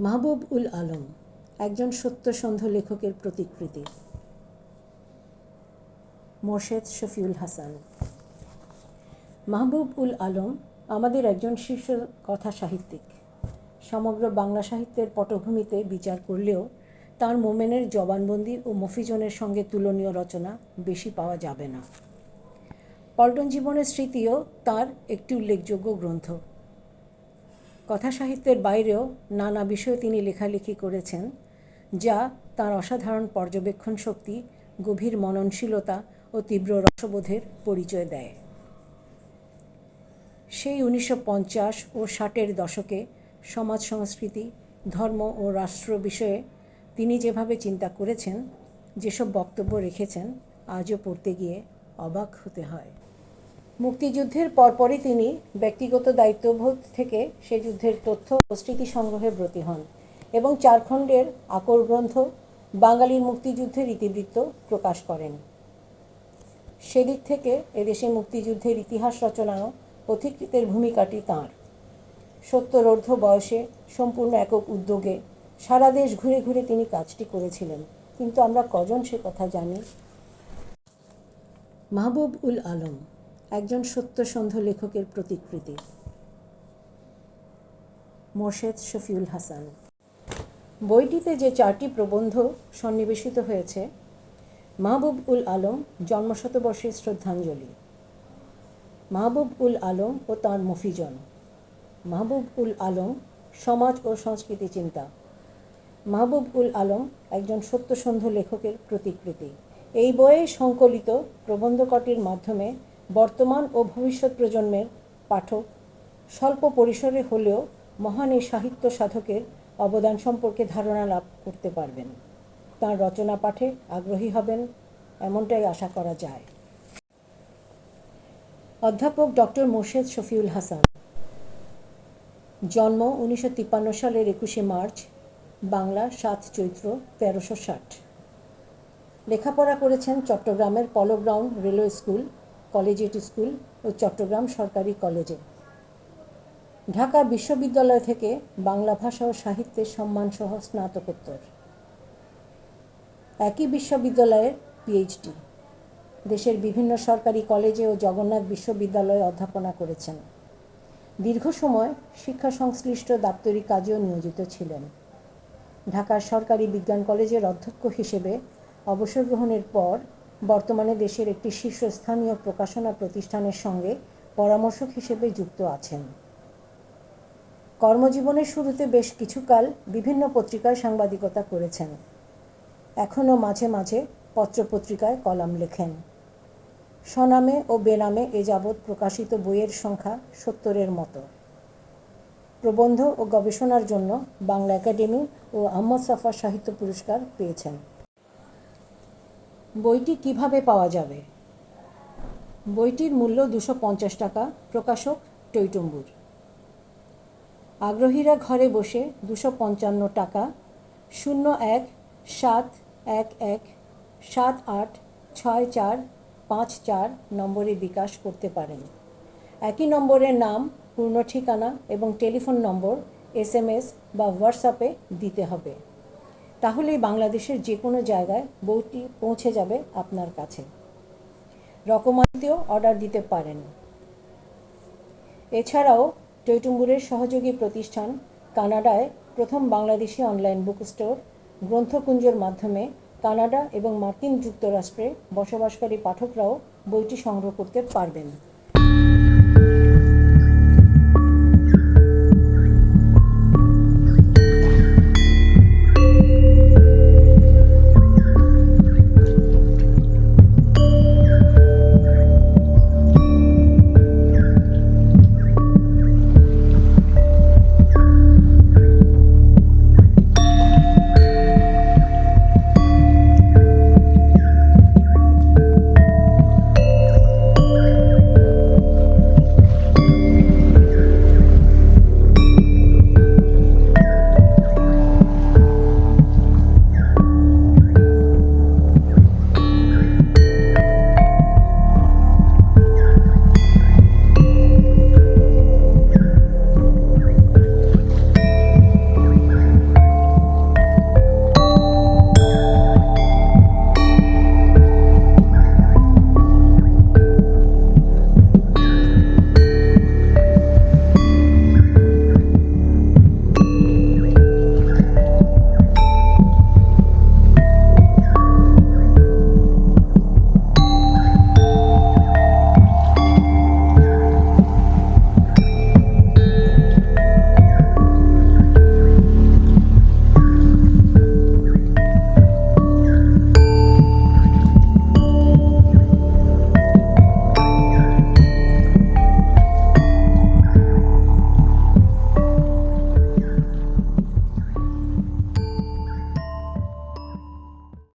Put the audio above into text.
মাহবুব উল আলম, একজন সত্যসন্ধ লেখকের প্রতিকৃতি। মোর্শেদ শফিউল হাসান। মাহবুব উল আলম আমাদের একজন শীর্ষ কথা সাহিত্যিক। সমগ্র বাংলা সাহিত্যের পটভূমিতে বিচার করলেও তার মোমেনের জবানবন্দি ও মফিজনের সঙ্গে তুলনীয় রচনা বেশি পাওয়া যাবে না। পল্টন জীবনের স্মৃতিও তার একটি উল্লেখযোগ্য গ্রন্থ। কথা সাহিত্যের বাইরেও নানা বিষয়ে তিনি লেখালেখি করেছেন, যা তার অসাধারণ পর্যবেক্ষণ শক্তি, গভীর মননশীলতা ও তীব্র রসবোধের পরিচয় দেয়। সেই উনিশশো পঞ্চাশ ও ষাটের দশকে সমাজ সংস্কৃতি, ধর্ম ও রাষ্ট্র বিষয়ে তিনি যেভাবে চিন্তা করেছেন, যেসব বক্তব্য রেখেছেন, আজও পড়তে গিয়ে অবাক হতে হয়। মুক্তিযুদ্ধের পরপরই তিনি ব্যক্তিগত দায়িত্ববোধ থেকে সে যুদ্ধের তথ্য ও স্মৃতি সংগ্রহে ব্রতী হন এবং চারখণ্ডের আকর গ্রন্থ বাঙালির মুক্তিযুদ্ধের ইতিবৃত্ত প্রকাশ করেন। সেদিক থেকে এদেশে মুক্তিযুদ্ধের ইতিহাস রচনাও পথিকৃতের ভূমিকাটি তাঁর। সত্তরর্ধ বয়সে সম্পূর্ণ একক উদ্যোগে সারা দেশ ঘুরে ঘুরে তিনি কাজটি করেছিলেন। কিন্তু আমরা কজন সে কথা জানি? মাহবুব উল আলম একজন সত্যসন্ধ লেখকের প্রতিকৃতি। মোর্শেদ শফিউল হাসান। বইটিতে যে চারটি প্রবন্ধ সন্নিবেশিত হয়েছে, মাহবুব উল আলম জন্মশতবর্ষের শ্রদ্ধাঞ্জলি। মাহবুব উল আলম ও তাঁর মফিজন। মাহবুব উল আলম সমাজ ও সংস্কৃতি চিন্তা। মাহবুব উল আলম একজন সত্যসন্ধ লেখকের প্রতিকৃতি। এই বইয়ে সংকলিত প্রবন্ধকটির মাধ্যমে বর্তমান ও ভবিষ্যৎ প্রজন্মের পাঠক স্বল্প পরিসরে হলেও মহান এই সাহিত্য সাধকের অবদান সম্পর্কে ধারণা লাভ করতে পারবেন। তাঁর রচনা পাঠে আগ্রহী হবেন, এমনটাই আশা করা যায়। অধ্যাপক ডক্টর মোর্শেদ শফিউল হাসান। জন্ম উনিশশো তিপ্পান্ন সালের একুশে মার্চ, বাংলা সাত চৈত্র তেরোশো ষাট। লেখাপড়া করেছেন চট্টগ্রামের polo ground railway school collegiate school ও চট্টগ্রাম সরকারি কলেজে। ঢাকা বিশ্ববিদ্যালয় থেকে বাংলা ভাষা ও সাহিত্যের সম্মানসহ স্নাতকোত্তর। একই বিশ্ববিদ্যালয়ের পিএইচডি দেশের বিভিন্ন সরকারি কলেজে ও জগন্নাথ বিশ্ববিদ্যালয়ে অধ্যাপনা করেছেন। দীর্ঘ সময় শিক্ষা সংশ্লিষ্ট দাপ্তরিক কাজেও নিয়োজিত ছিলেন। ঢাকার সরকারি বিজ্ঞান কলেজের অধ্যক্ষ হিসেবে অবসর গ্রহণের পর বর্তমানে দেশের একটি শীর্ষস্থানীয় প্রকাশনা প্রতিষ্ঠানের সঙ্গে পরামর্শক হিসেবে যুক্ত আছেন। কর্মজীবনের শুরুতে বেশ কিছুকাল বিভিন্ন পত্রিকায় সাংবাদিকতা করেছেন। এখনও মাঝে মাঝে পত্রপত্রিকায় কলাম লেখেন। স্বনামে ও বেনামে এ যাবৎ প্রকাশিত বইয়ের সংখ্যা সত্তরের মতো। প্রবন্ধ ও গবেষণার জন্য বাংলা একাডেমি ও আহমদ সাফা সাহিত্য পুরস্কার পেয়েছেন। বইটি কীভাবে পাওয়া যাবে? বইটির মূল্য দুশো পঞ্চাশ টাকা, প্রকাশক টৈটম্বুর। আগ্রহীরা ঘরে বসে দুশো পঞ্চান্ন টাকা, শূন্য এক, সাত এক এক, সাত আট, ছয় চার, পাঁচ চার নম্বরে বিকাশ করতে পারেন। একই নম্বরের নাম, পূর্ণ ঠিকানা এবং telephone number, S M S বা হোয়াটসঅ্যাপে দিতে হবে। তাহলেই বাংলাদেশের যে কোনো জায়গায় বইটি পৌঁছে যাবে আপনার কাছে। রকমারিতেও অর্ডার দিতে পারেন। এছাড়াও টৈটুম্বুরের সহযোগী প্রতিষ্ঠান কানাডায় প্রথম বাংলাদেশি অনলাইন বুক স্টোর গ্রন্থকুঞ্জের মাধ্যমে কানাডা এবং মার্কিন যুক্তরাষ্ট্রে বসবাসকারী পাঠকরাও বইটি সংগ্রহ করতে পারবেন।